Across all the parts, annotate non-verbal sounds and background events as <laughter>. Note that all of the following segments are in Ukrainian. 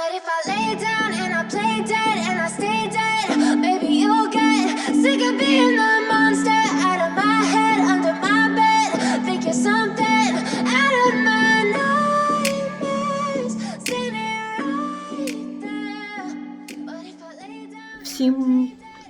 But if I lay down and I play dead and I stay dead, maybe you'll get sick of being the monster out of my head, under my bed. Think you're something out of my nightmares. Standing right there. But if I lay down. Всім,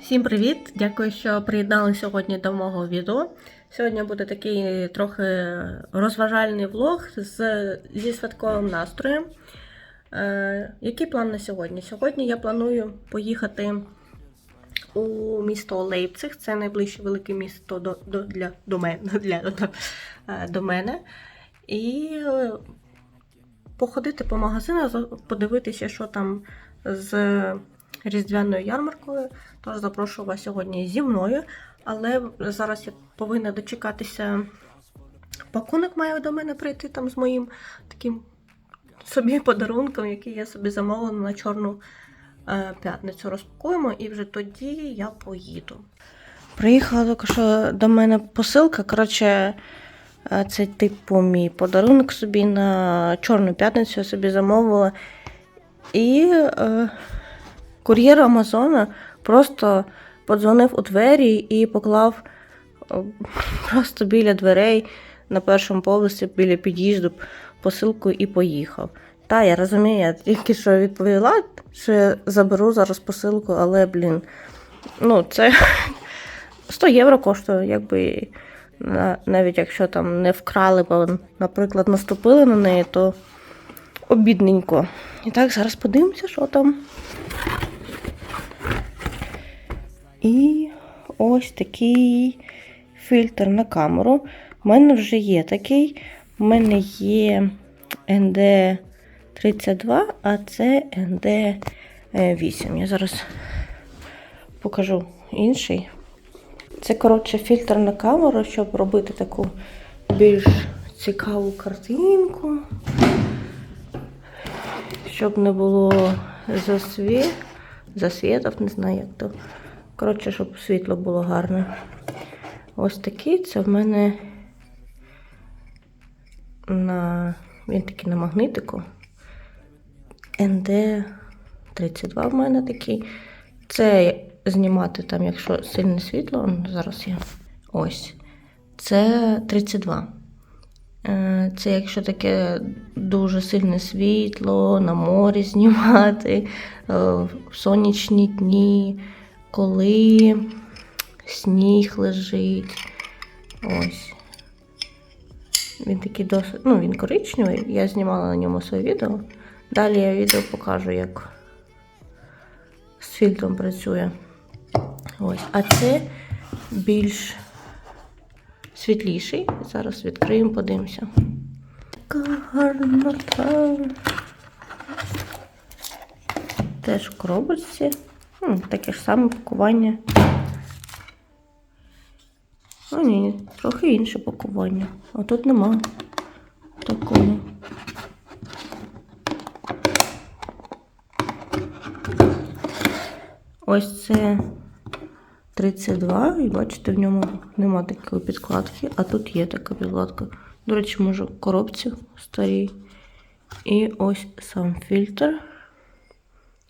всім привіт! Дякую, що приєднали сьогодні до мого відео. Сьогодні буде такий трохи розважальний влог з, зі святковим настроєм. Е, який план на сьогодні? Сьогодні я планую поїхати у місто Лейпциг. Це найближче велике місто до, до, для, до, мене, <laughs> для, до, е, до мене. І е, походити по магазинах, подивитися, що там з різдвяною ярмаркою. Тож запрошую вас сьогодні зі мною. Але зараз я повинна дочекатися. Пакунок має до мене прийти там з моїм таким собі подарунком, який я собі замовила на чорну е, п'ятницю. Розпакуємо і вже тоді я поїду. Приїхала тільки що до мене посилка. Коротше, е, це типу мій подарунок собі на чорну п'ятницю я собі замовила. І е, кур'єр Амазона просто подзвонив у двері і поклав е, <laughs> просто біля дверей на першому поверсі біля під'їзду посилку і поїхав. Та, я розумію, я тільки що відповіла, що я заберу зараз посилку, але, блін, ну, це <laughs> 100 євро коштує, якби навіть якщо там не вкрали, бо, наприклад, наступили на неї, то обідненько. І так, зараз подивимося, що там. І ось такий фільтр на камеру. У мене вже є такий. У мене є ND32, а це ND8. Я зараз покажу інший. Це, коротше, фільтр на камеру, щоб робити таку більш цікаву картинку. Щоб не було засвіт, засвітів, не знаю як то. Коротше, щоб світло було гарне. Ось такий це в мене на. Він такий на магнитику. ND32 в мене такий. Це знімати там, якщо сильне світло, он зараз є. Ось. Це 32. Е, Це якщо таке дуже сильне світло, на морі знімати, е, в сонячні дні, коли сніг лежить. Ось. Він такий досить. Ну, він коричневий. Я знімала на ньому своє відео. Далі я відео покажу, як з фільтром працює. Ось. А це більш світліший. Зараз відкриємо, подивимося. Така гарнота. Теж в коробочці. Таке ж саме пакування. О, ні, трохи інше пакування. А тут нема такого. Ось це 32, і бачите, в ньому нема такої підкладки, а тут є така підкладка. До речі, може, коробці старій. І ось сам фільтр.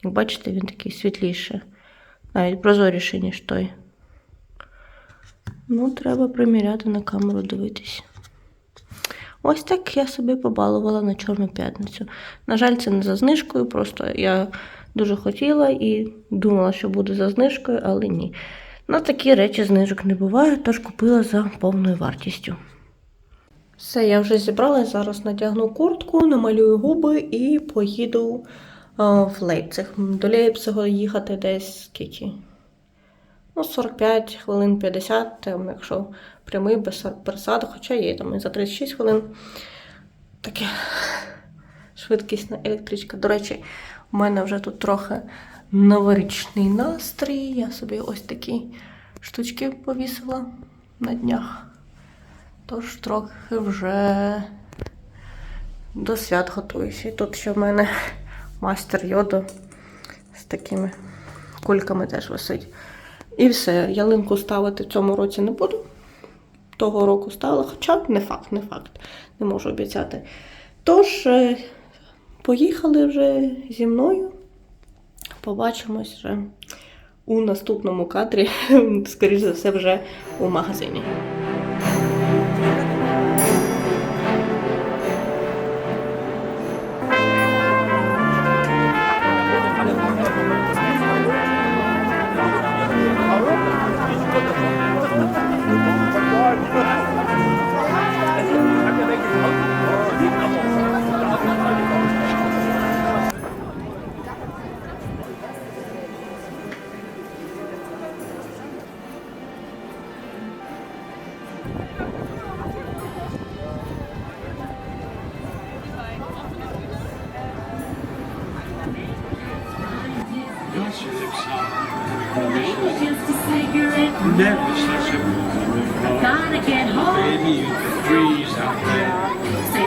Як бачите, він такий світліший, навіть прозоріший, ніж той. Ну, треба приміряти на камеру дивитись. Ось так я собі побалувала на Чорну п'ятницю. На жаль, це не за знижкою, просто я дуже хотіла і думала, що буде за знижкою, але ні. На такі речі знижок не буває, тож купила за повною вартістю. Все, я вже зібрала, зараз надягну куртку, намалюю губи і поїду а, в Лейпциг. До Лейпцигу їхати десь скільки? Ну, 45 хвилин 50, там, якщо прямий без пересаду, хоча є там і за 36 хвилин. Таке <laughs> швидкісна електричка. До речі, у мене вже тут трохи новорічний настрій. Я собі ось такі штучки повісила на днях. Тож трохи вже до свят готуюся. І тут ще в мене <laughs> мастер йоду з такими кульками теж висить. І все, ялинку ставити в цьому році не буду. Того року стала, хоча не факт, не факт, не можу обіцяти. Тож, е, поїхали вже зі мною. Побачимось вже у наступному кадрі, <laughs> скоріш за все, вже у магазині.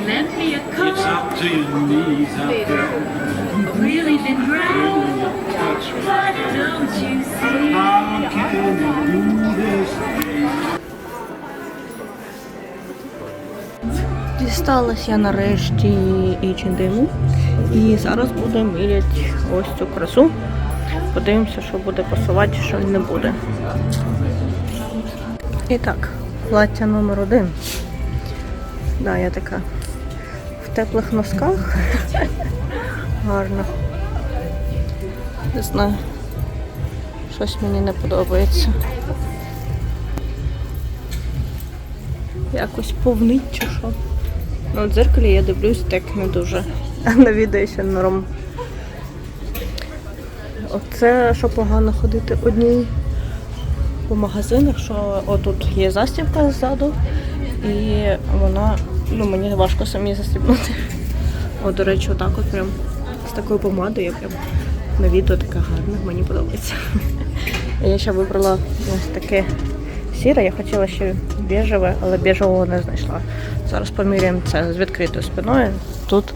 Say, lend me It's up to your knees there. Really been me. but don't you see? How can you do this? Дісталась я нарешті H&M і зараз буду міряти ось цю красу. Подивимося, що буде пасувати, що не буде. І так, плаття номер один. Да, я така теплих носках. Гарно. Не знаю. Щось мені не подобається. Якось повнить чи що. Ну, в дзеркалі я дивлюсь так не дуже. А на відео ще норм. Оце що погано ходити одній по магазинах, що отут є застібка ззаду, і вона, ну мені важко самі застібнути. От, до речі, отак от прям з такою помадою, я прям на відео така гарна, мені подобається. Я ще вибрала ось таке сіре, я хотіла ще біжеве, але біжевого не знайшла. Зараз поміряємо це з відкритою спиною. Тут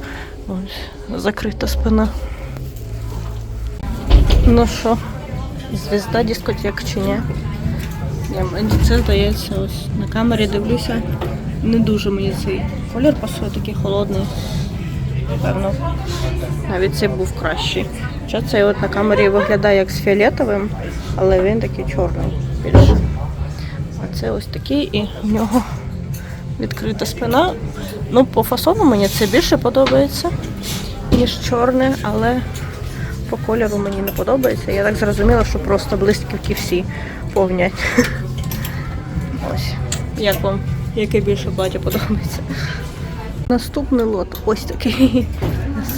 ось закрита спина. Ну що, звізда дискотек чи ні? Мені це здається, ось на камері дивлюся. Не дуже мені цей колір пасує, такий холодний. Певно. Навіть цей був кращий. Хоча цей от на камері виглядає як з фіолетовим, але він такий чорний більше. А це ось такий, і в нього відкрита спина. Ну, по фасону мені це більше подобається, ніж чорне, але по кольору мені не подобається. Я так зрозуміла, що просто блискавки всі повнять. <laughs> Ось. Як вам? Яке більше плаття подобається? Наступний лот ось такий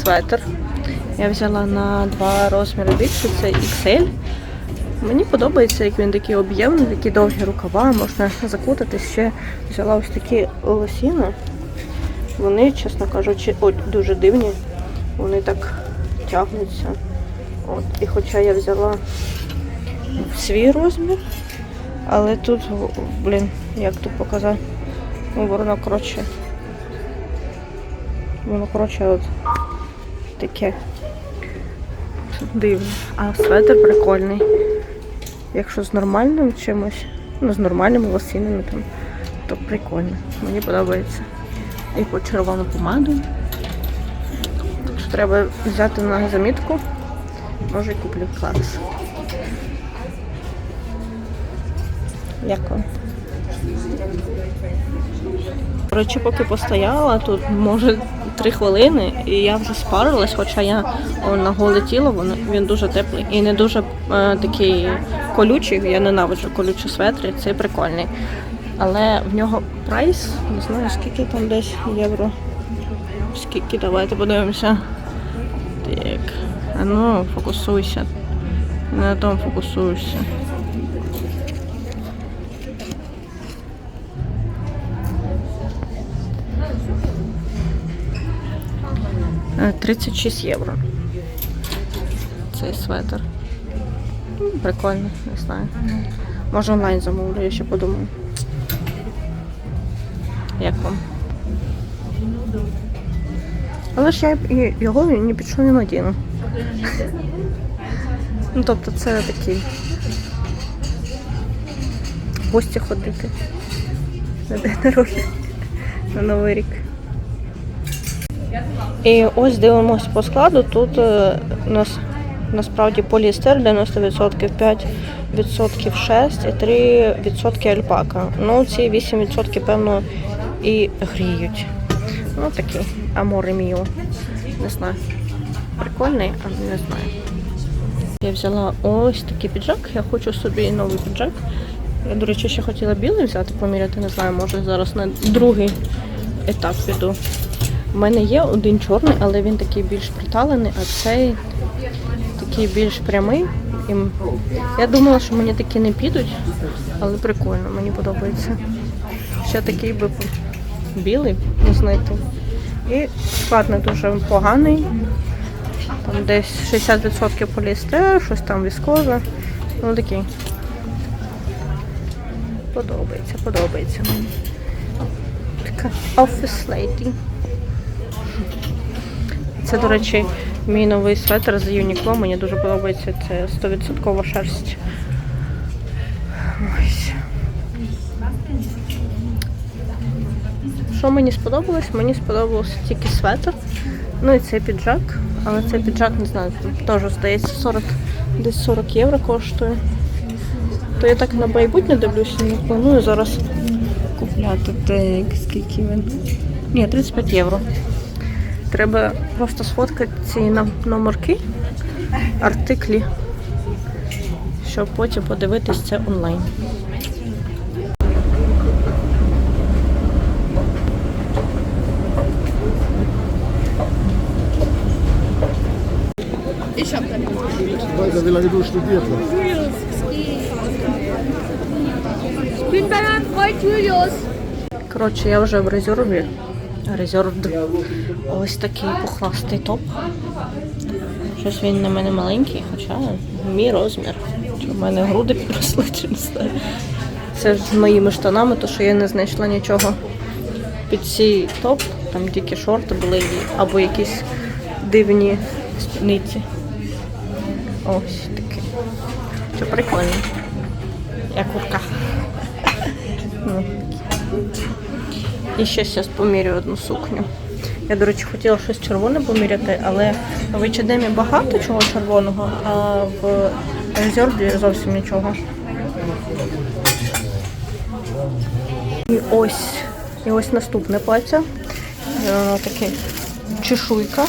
светр. Я взяла на два розміри більше, це XL. Мені подобається, як він такий об'ємний, такі довгі рукава, можна закутатись. Ще взяла ось такі лосіни. Вони, чесно кажучи, от, дуже дивні. Вони так тягнуться. От. І хоча я взяла свій розмір, але тут, блін, як тут показати, ну, воно коротше. Воно коротше от таке дивне. А светр прикольний. Якщо з нормальним чимось, ну з нормальними лосінами там, то прикольно. Мені подобається. І по червону помаду. Так що треба взяти на замітку. Може і куплю клас. Як Коротше, поки постояла, тут може три хвилини, і я вже спарилась, хоча я о, на голе тіло, воно, він дуже теплий і не дуже е, такий колючий. Я ненавиджу колючі светри, цей прикольний. Але в нього прайс, не знаю, скільки там десь євро. Скільки, давайте подивимося. Так. А ну, фокусуйся. Не на тому фокусуєшся. 36 євро. Цей светр. Прикольно, не знаю. Може онлайн замовлю, я ще подумаю. Як вам? Але ж я його ні під що не надіну. Ну, тобто це такий. В гості ходити. На день народження. На Новий рік. І ось дивимось по складу. Тут е, нас насправді поліестер 90%, 5% шерсть і 3% альпака. Ну, ці 8% певно і гріють. Ну такий аморе міо. Не знаю. Прикольний, але не знаю. Я взяла ось такий піджак. Я хочу собі новий піджак. Я, до речі, ще хотіла білий взяти, поміряти, не знаю, може зараз на другий етап піду. У мене є один чорний, але він такий більш приталений, а цей такий більш прямий. І я думала, що мені такі не підуть, але прикольно, мені подобається. Ще такий би білий знайти. І склад не дуже поганий. Там десь 60% поліестер, щось там віскоза. Ну такий. Подобається, подобається мені. Така office lady. Це, до речі, мій новий светр з Uniqlo. Мені дуже подобається. Це 100% шерсть. Ось. Що мені сподобалось? Мені сподобався тільки светр. Ну і цей піджак. Але цей піджак, не знаю, теж здається 40, десь 40 євро коштує. То я так на майбутнє дивлюся, не планую зараз купляти. Так, скільки він. Ні, 35 євро. Треба просто сфоткати ці номерки, артиклі, щоб потім подивитись це онлайн. Коротше, я вже в резерві. Резервд. Ось такий пухластий топ. Щось він на мене маленький, хоча мій розмір. В мене груди підросли, <laughs> чи не знаю. Це з моїми штанами, то що я не знайшла нічого під цей топ. Там тільки шорти були або якісь дивні спідниці. Ось таке. Це прикольно. Як курка. <laughs> І ще зараз помірю одну сукню. Я, до речі, хотіла щось червоне поміряти, але в H&M багато чого червоного, а в резерві зовсім нічого. І ось, і ось наступне плаття. Е, таке чешуйка.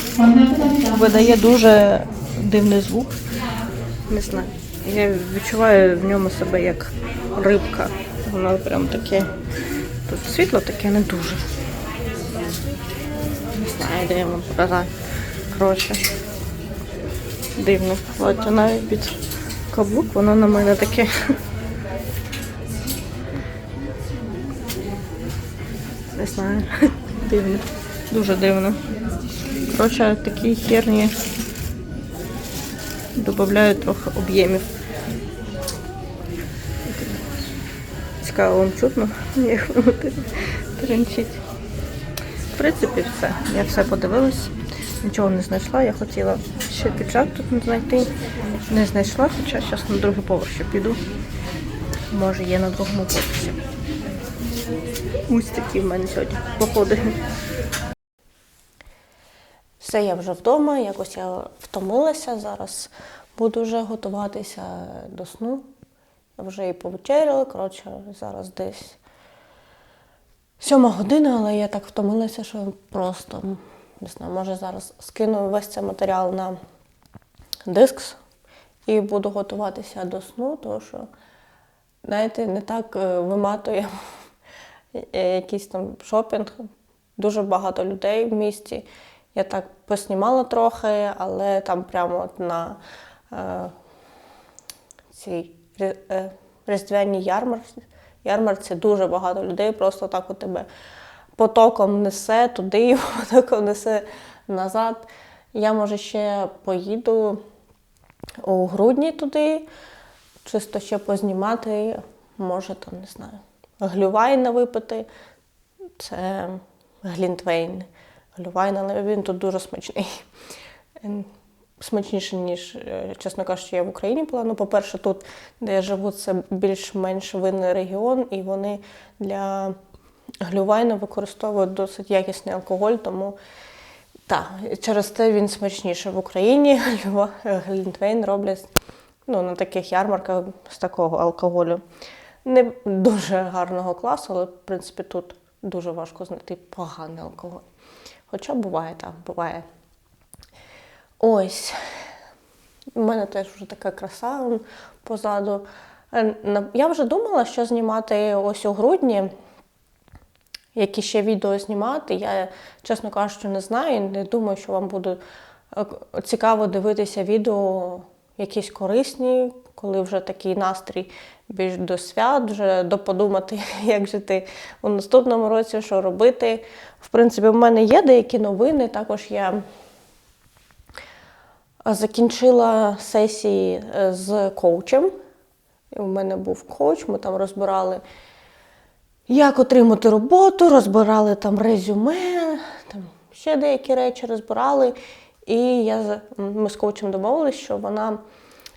Видає дуже дивний звук. Не знаю. Я відчуваю в ньому себе як рибка. Воно прям таке. Тут світло таке не дуже. Не знаю, де я вам показати. Коротше. Дивно. Плаття навіть під каблук, воно на мене таке. Не знаю. Дивно. Дуже дивно. Коротше, такі херні додають трохи об'ємів. Цікаво вам чутно, <laughs> як воно тренчить. В принципі, все. Я все подивилась, нічого не знайшла. Я хотіла ще піджак тут знайти. Не знайшла, хоча зараз на другий поверх ще піду. Може є на другому поверсі. Ось такі в мене сьогодні походи. Все, я вже вдома, якось я втомилася. Зараз буду вже готуватися до сну. Вже і повечеряли. Коротше, зараз десь сьома година, але я так втомилася, що просто не знаю, може зараз скину весь цей матеріал на диск і буду готуватися до сну, тому що, знаєте, не так е, виматує <laughs> якийсь там шопінг. Дуже багато людей в місті. Я так поснімала трохи, але там прямо от на е, цій е, різдвяній ярмарці, ярмарці дуже багато людей, просто так у тебе потоком несе туди, <laughs> потоком несе назад. Я, може, ще поїду у грудні туди, чисто ще познімати, може, там, не знаю, глювайна випити. Це глінтвейн. Глювайн, але він тут дуже смачний. Смачніше, ніж, е, чесно кажучи, я в Україні була. Ну, по-перше, тут, де я живу, це більш-менш винний регіон, і вони для глювайну використовують досить якісний алкоголь, тому Так, через те він смачніше в Україні. <laughs> Глінтвейн роблять ну, на таких ярмарках з такого алкоголю. Не дуже гарного класу, але в принципі тут дуже важко знайти поганий алкоголь. Хоча буває так, буває. Ось. У мене теж вже така краса позаду. Е, Я вже думала, що знімати ось у грудні які ще відео знімати. Я, чесно кажучи, не знаю. Не думаю, що вам буде е, цікаво дивитися відео якісь корисні, коли вже такий настрій більш до свят, вже до подумати, <laughs> як жити у наступному році, що робити. В принципі, в мене є деякі новини. Також я закінчила сесії е, з коучем. У мене був коуч, ми там розбирали як отримати роботу, розбирали там резюме, там ще деякі речі розбирали. І я, ми з коучем домовилися, що вона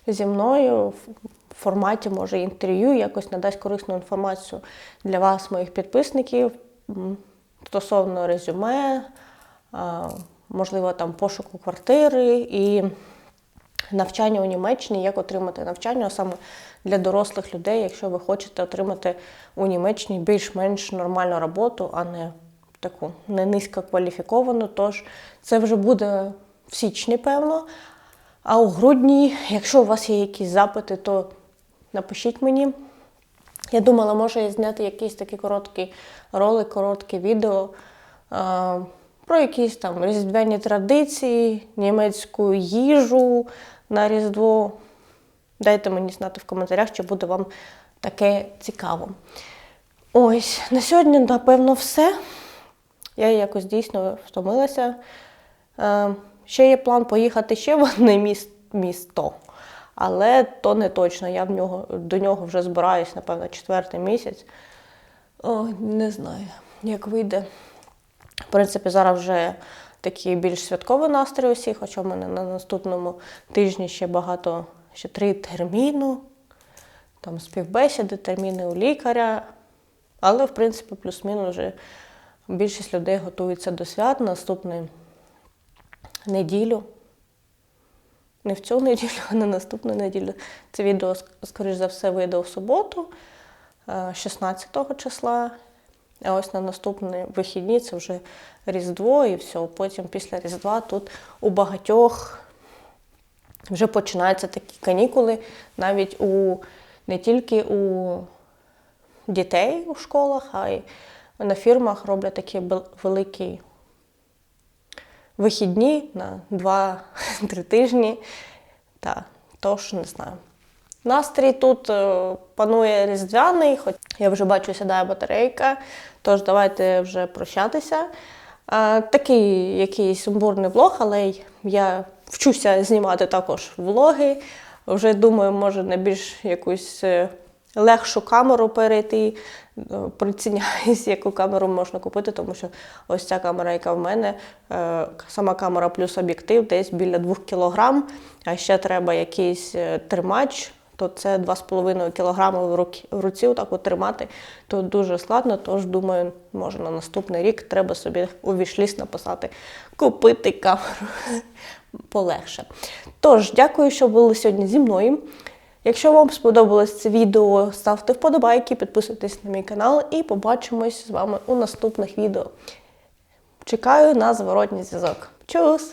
зі мною в форматі може інтерв'ю якось надасть корисну інформацію для вас, моїх підписників, стосовно резюме, можливо, там пошуку квартири і навчання у Німеччині, як отримати навчання саме для дорослих людей, якщо ви хочете отримати у Німеччині більш-менш нормальну роботу, а не таку не низькокваліфіковану. Тож це вже буде в січні, певно. А у грудні, якщо у вас є якісь запити, то напишіть мені. Я думала, може зняти якийсь такий короткий ролик, коротке відео про якісь там різдвяні традиції, німецьку їжу на Різдво. Дайте мені знати в коментарях, чи буде вам таке цікаво. Ось, на сьогодні, напевно, все. Я якось дійсно втомилася. Е, ще є план поїхати ще в одне міс- місто, але то не точно. Я в нього, до нього вже збираюсь, напевно, четвертий місяць. О, не знаю, як вийде. В принципі, зараз вже такий більш святковий настрій усіх, хоча в мене на наступному тижні ще багато, ще три терміну, там співбесіди, терміни у лікаря. Але, в принципі, плюс-мінус вже більшість людей готується до свят наступну неділю. Не в цю неділю, а на наступну неділю. Це відео, скоріш за все, вийде в суботу, е, 16 числа. А ось на наступні вихідні це вже Різдво і все. Потім після Різдва тут у багатьох вже починаються такі канікули, навіть у не тільки у дітей у школах, а й на фірмах роблять такі великі вихідні на 2-3 тижні. Та, тож не знаю. Настрій тут е, панує різдвяний, хоч я вже бачу, сідає батарейка, тож давайте вже прощатися. Е, такий якийсь сумбурний влог, але я вчуся знімати також влоги. Вже думаю, може на більш якусь е, легшу камеру перейти. Приціняюсь, яку камеру можна купити, тому що ось ця камера, яка в мене, сама камера плюс об'єктив десь біля 2 кг, а ще треба якийсь тримач, то це 2,5 кг в, руки, в руці отак от тримати, то дуже складно. Тож думаю, може на наступний рік треба собі у написати купити камеру <laughs> полегше. Тож, дякую, що були сьогодні зі мною. Якщо вам сподобалось це відео, ставте вподобайки, підписуйтесь на мій канал і побачимось з вами у наступних відео. Чекаю на зворотній зв'язок. Чус!